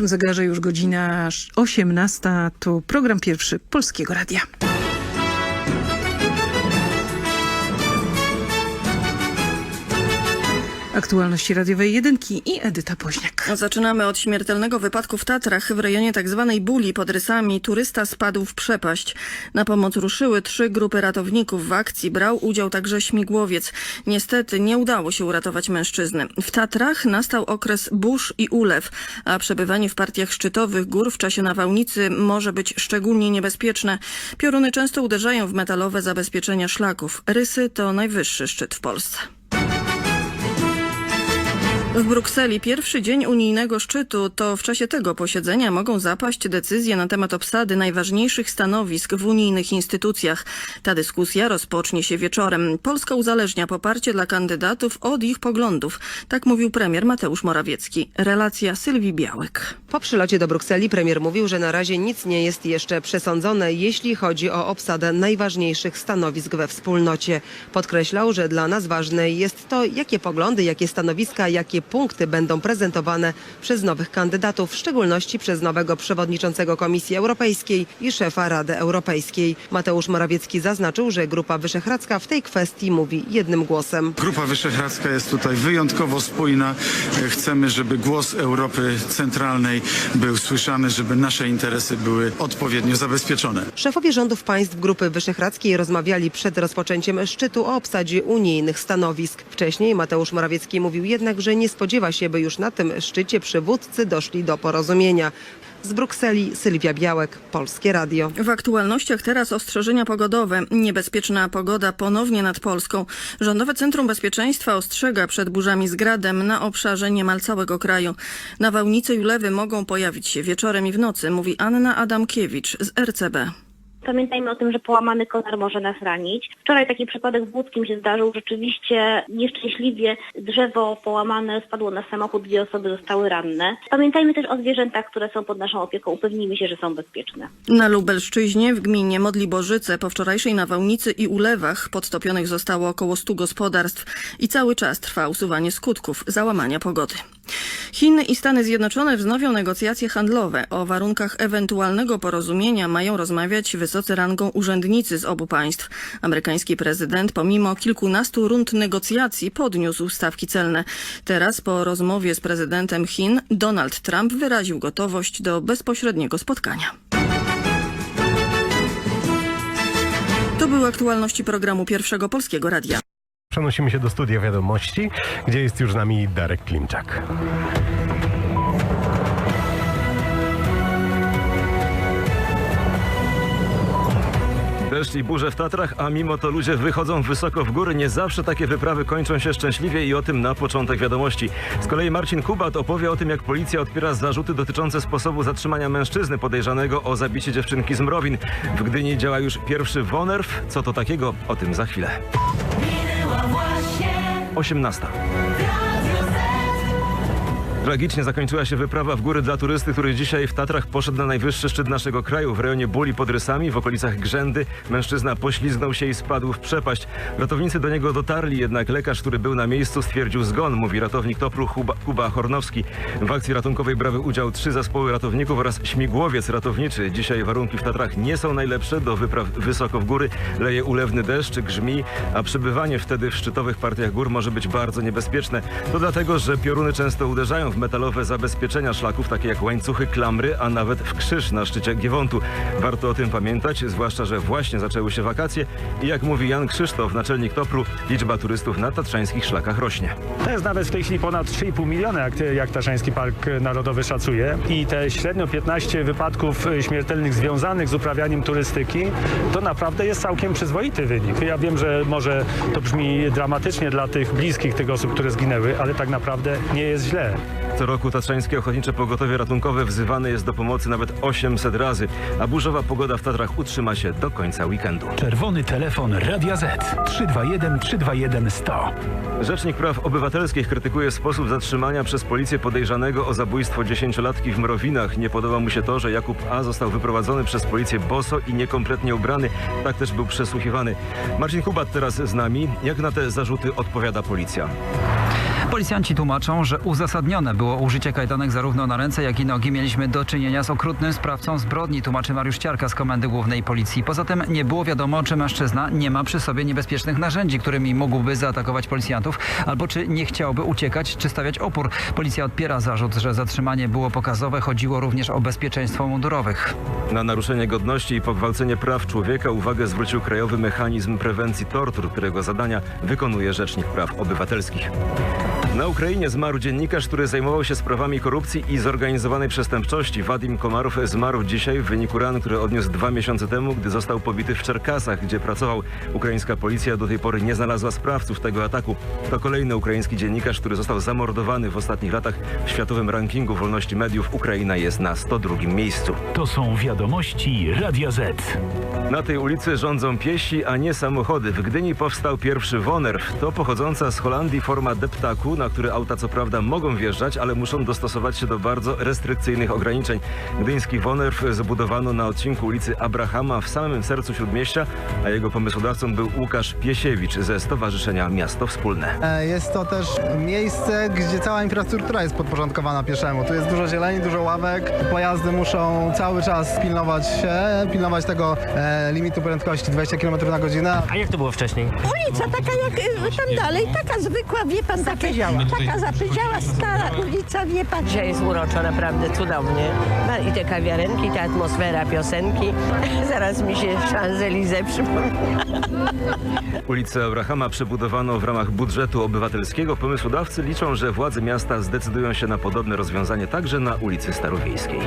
naszym zegarze już godzina 18. To program pierwszy Polskiego Radia. Aktualności radiowej jedynki i Edyta Poźniak. Zaczynamy od śmiertelnego wypadku w Tatrach w rejonie tzw. Buli pod Rysami. Turysta spadł w przepaść. Na pomoc ruszyły trzy grupy ratowników. W akcji brał udział także śmigłowiec. Niestety nie udało się uratować mężczyzny. W Tatrach nastał okres burz i ulew, a przebywanie w partiach szczytowych gór w czasie nawałnicy może być szczególnie niebezpieczne. Pioruny często uderzają w metalowe zabezpieczenia szlaków. Rysy to najwyższy szczyt w Polsce. W Brukseli pierwszy dzień unijnego szczytu to w czasie tego posiedzenia mogą zapaść decyzje na temat obsady najważniejszych stanowisk w unijnych instytucjach. Ta dyskusja rozpocznie się wieczorem. Polska uzależnia poparcie dla kandydatów od ich poglądów. Tak mówił premier Mateusz Morawiecki. Relacja Sylwii Białek. Po przylocie do Brukseli premier mówił, że na razie nic nie jest jeszcze przesądzone, jeśli chodzi o obsadę najważniejszych stanowisk we wspólnocie. Podkreślał, że dla nas ważne jest to, jakie poglądy, jakie stanowiska, jakie punkty będą prezentowane przez nowych kandydatów, w szczególności przez nowego przewodniczącego Komisji Europejskiej i szefa Rady Europejskiej. Mateusz Morawiecki zaznaczył, że Grupa Wyszehradzka w tej kwestii mówi jednym głosem. Grupa Wyszehradzka jest tutaj wyjątkowo spójna. Chcemy, żeby głos Europy Centralnej był słyszany, żeby nasze interesy były odpowiednio zabezpieczone. Szefowie rządów państw Grupy Wyszehradzkiej rozmawiali przed rozpoczęciem szczytu o obsadzie unijnych stanowisk. Wcześniej Mateusz Morawiecki mówił jednak, że nie spodziewa się, by już na tym szczycie przywódcy doszli do porozumienia. Z Brukseli Sylwia Białek, Polskie Radio. W aktualnościach teraz ostrzeżenia pogodowe. Niebezpieczna pogoda ponownie nad Polską. Rządowe Centrum Bezpieczeństwa ostrzega przed burzami z gradem na obszarze niemal całego kraju. Nawałnice i ulewy mogą pojawić się wieczorem i w nocy, mówi Anna Adamkiewicz z RCB. Pamiętajmy o tym, że połamany konar może nas ranić. Wczoraj taki przypadek w Łódzkim się zdarzył. Rzeczywiście nieszczęśliwie drzewo połamane spadło na samochód, dwie osoby zostały ranne. Pamiętajmy też o zwierzętach, które są pod naszą opieką. Upewnijmy się, że są bezpieczne. Na Lubelszczyźnie w gminie Modliborzyce po wczorajszej nawałnicy i ulewach podtopionych zostało około 100 gospodarstw i cały czas trwa usuwanie skutków załamania pogody. Chiny i Stany Zjednoczone wznowią negocjacje handlowe. O warunkach ewentualnego porozumienia mają rozmawiać wysocy rangą urzędnicy z obu państw. Amerykański prezydent pomimo kilkunastu rund negocjacji podniósł stawki celne. Teraz po rozmowie z prezydentem Chin Donald Trump wyraził gotowość do bezpośredniego spotkania. To były aktualności programu Pierwszego Polskiego Radia. Przenosimy się do studia wiadomości, gdzie jest już z nami Darek Klimczak. Deszcz i burze w Tatrach, a mimo to ludzie wychodzą wysoko w góry. Nie zawsze takie wyprawy kończą się szczęśliwie i o tym na początek wiadomości. Z kolei Marcin Kubat opowie o tym, jak policja odpiera zarzuty dotyczące sposobu zatrzymania mężczyzny podejrzanego o zabicie dziewczynki z Mrowin. W Gdyni działa już pierwszy WONERW. Co to takiego? O tym za chwilę. 18. Tragicznie zakończyła się wyprawa w góry dla turysty, który dzisiaj w Tatrach poszedł na najwyższy szczyt naszego kraju. W rejonie Buli pod Rysami, w okolicach Grzędy, mężczyzna poślizgnął się i spadł w przepaść. Ratownicy do niego dotarli, jednak lekarz, który był na miejscu, stwierdził zgon, mówi ratownik Topru Kuba, Kuba Hornowski. W akcji ratunkowej brały udział trzy zespoły ratowników oraz śmigłowiec ratowniczy. Dzisiaj warunki w Tatrach nie są najlepsze, do wypraw wysoko w góry leje ulewny deszcz, grzmi, a przebywanie wtedy w szczytowych partiach gór może być bardzo niebezpieczne. To dlatego, że pioruny często uderzają w metalowe zabezpieczenia szlaków, takie jak łańcuchy, klamry, a nawet w krzyż na szczycie Giewontu. Warto o tym pamiętać, zwłaszcza, że właśnie zaczęły się wakacje i jak mówi Jan Krzysztof, naczelnik Topru, liczba turystów na tatrzańskich szlakach rośnie. To jest nawet w tej chwili ponad 3,5 miliona, jak, jak Taszański Park Narodowy szacuje. I te średnio 15 wypadków śmiertelnych związanych z uprawianiem turystyki, to naprawdę jest całkiem przyzwoity wynik. Ja wiem, że może to brzmi dramatycznie dla tych bliskich tych osób, które zginęły, ale tak naprawdę nie jest źle. Co roku Tatrzańskie Ochotnicze Pogotowie Ratunkowe wzywane jest do pomocy nawet 800 razy, a burzowa pogoda w Tatrach utrzyma się do końca weekendu. Czerwony telefon Radia Z 321 321 100. Rzecznik Praw Obywatelskich krytykuje sposób zatrzymania przez policję podejrzanego o zabójstwo dziesięciolatki w Mrowinach. Nie podoba mu się to, że Jakub A. został wyprowadzony przez policję boso i niekompletnie ubrany. Tak też był przesłuchiwany. Marcin Kubat teraz z nami. Jak na te zarzuty odpowiada policja? Policjanci tłumaczą, że uzasadnione było użycie kajdanek zarówno na ręce, jak i nogi. Mieliśmy do czynienia z okrutnym sprawcą zbrodni, tłumaczy Mariusz Ciarka z Komendy Głównej Policji. Poza tym nie było wiadomo, czy mężczyzna nie ma przy sobie niebezpiecznych narzędzi, którymi mógłby zaatakować policjantów, albo czy nie chciałby uciekać, czy stawiać opór. Policja odpiera zarzut, że zatrzymanie było pokazowe. Chodziło również o bezpieczeństwo mundurowych. Na naruszenie godności i pogwałcenie praw człowieka uwagę zwrócił Krajowy Mechanizm Prewencji Tortur, którego zadania wykonuje Rzecznik Praw Obywatelskich. Na Ukrainie zmarł dziennikarz, który zajmował się sprawami korupcji i zorganizowanej przestępczości. Wadim Komarow zmarł dzisiaj w wyniku ran, które odniósł dwa miesiące temu, gdy został pobity w Czerkasach, gdzie pracował. Ukraińska policja do tej pory nie znalazła sprawców tego ataku. To kolejny ukraiński dziennikarz, który został zamordowany w ostatnich latach. W światowym rankingu wolności mediów Ukraina jest na 102 miejscu. To są wiadomości Radia Z. Na tej ulicy rządzą piesi, a nie samochody. W Gdyni powstał pierwszy Wonerw. To pochodząca z Holandii forma deptaku, na który auta co prawda mogą wjeżdżać, ale muszą dostosować się do bardzo restrykcyjnych ograniczeń. Gdyński Wonerw zbudowano na odcinku ulicy Abrahama w samym sercu Śródmieścia, a jego pomysłodawcą był Łukasz Piesiewicz ze Stowarzyszenia Miasto Wspólne. E, Jest to też miejsce, gdzie cała infrastruktura jest podporządkowana pieszemu. Tu jest dużo zieleni, dużo ławek. Pojazdy muszą cały czas pilnować się, pilnować tego e, limitu prędkości 20 km na godzinę. A jak to było wcześniej? Ulica taka jak y, tam dalej, taka zwykła, wie pan, taka, taka zapydziała stara ulica, wie pan. Dzisiaj jest uroczo, naprawdę cudownie. No I te kawiarenki, ta atmosfera piosenki. Zaraz mi się Champs-Élysées przypomina. Ulicę Abrahama przebudowano w ramach budżetu obywatelskiego. Pomysłodawcy liczą, że władze miasta zdecydują się na podobne rozwiązanie także na ulicy Starowiejskiej.